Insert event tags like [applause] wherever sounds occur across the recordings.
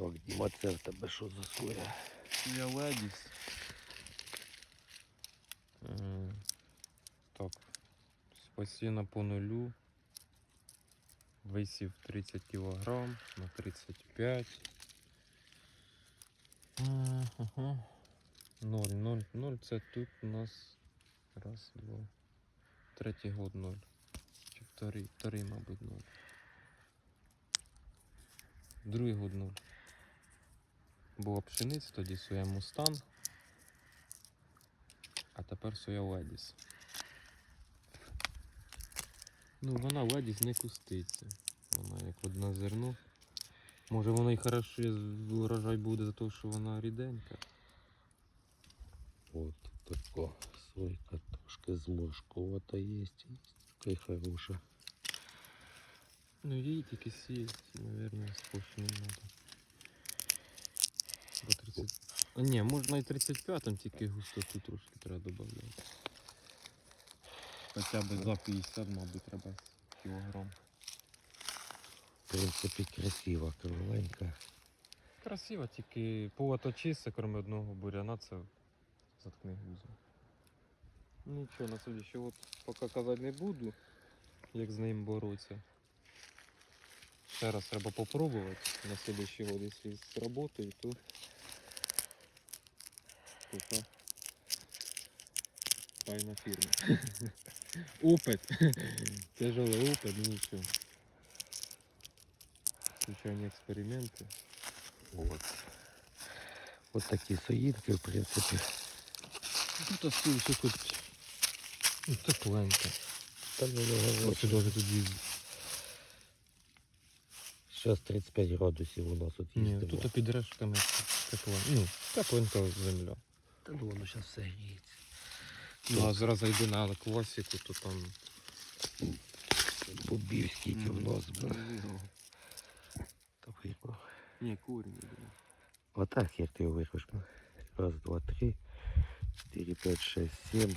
Так, Діма, це в тебе що за соя? Я ледіс. Так. Спасіна по нулю. Висів 30 кг на 35. Ага. 0, 0, 0. Це тут у нас раз, два. Третій год 0. Чи вторий, вторий, мабуть, 0. Другий год 0. Була пшениця, тоді соя мустанг. А тепер соя Ледіс. Ну, вона Ледіс не куститься. Вона як одне зерно. Може воно і хорошо урожай буде за те, що вона ріденька. От така сойка трошки зморшкувата є. Така й хороша. Ну її тільки сіять, мабуть, сплошним треба. Бо 30... А ні, можна і 35, там тільки густоту трошки треба додати. Хоча б за 50, мабуть, треба кілограм. В принципі, красива кругленька. Красиво, тільки полото чисте, крім одного буряна, це заткне гузом. Нічого, на суді, що от поки казати не буду, як з ним боротися. Ще раз треба попробувати на следующий год, якщо сработає, то пока файна фірма. Опит. [laughs] Тяжелый опыт, ну нічого. Звичайні експерименти. От. От такі соїдки, в принципі. Тут осталось тут ну, тепленько. Там не Ось говорить. даже тут їздить. Зараз 35 градусів у нас тут Ні, тут під рештками тепленько. Ну, тепленька земля. Та ну воно зараз все гріється. Ну, а зараз зайди на класику, то там. Бубів скільки в нас було. Та. Ні, курінь не. Отак як ти його вирвеш. Раз, два, три, чотири, п'ять, шесть, сім.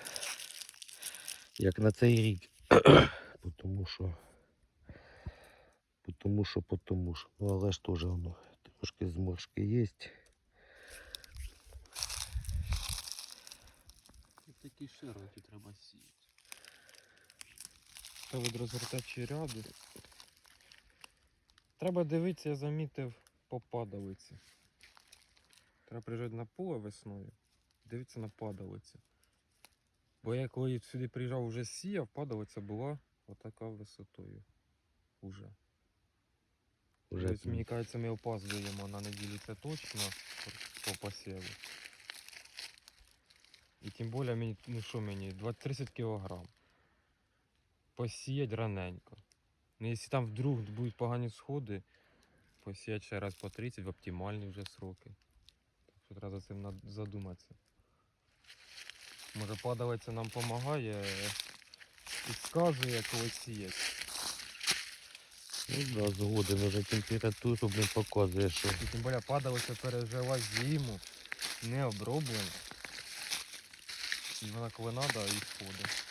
Як на цей рік. Потому що. Потому що, потому що. Ну але ж теж воно трошки зморшки є. Такі широкі треба сіяти. Та від розгортачі ряди. Треба дивитися, я замітив по падалиці. Треба приїжджати на поле весною, дивитися на падалицю. Бо я коли сюди приїжджав вже сіяв, падалиця була отака висотою. Уже. Уже Тобто, мені кажеться, ми опаздуємо на неділю це точно по- по посіву. І тим більше мені, ну що мені, 20-30 кілограм. Посіять раненько. Ну, якщо там вдруг будуть погані сходи, посіять ще раз по 30 в оптимальні вже сроки. Так що треба за цим задуматися. Може падалиця нам допомагає, підказує, коли сіять. Ну да, згоден, вже температуру не показує, що І тим більше падалиця пережила зиму, не оброблена. І вона коли треба і сходить.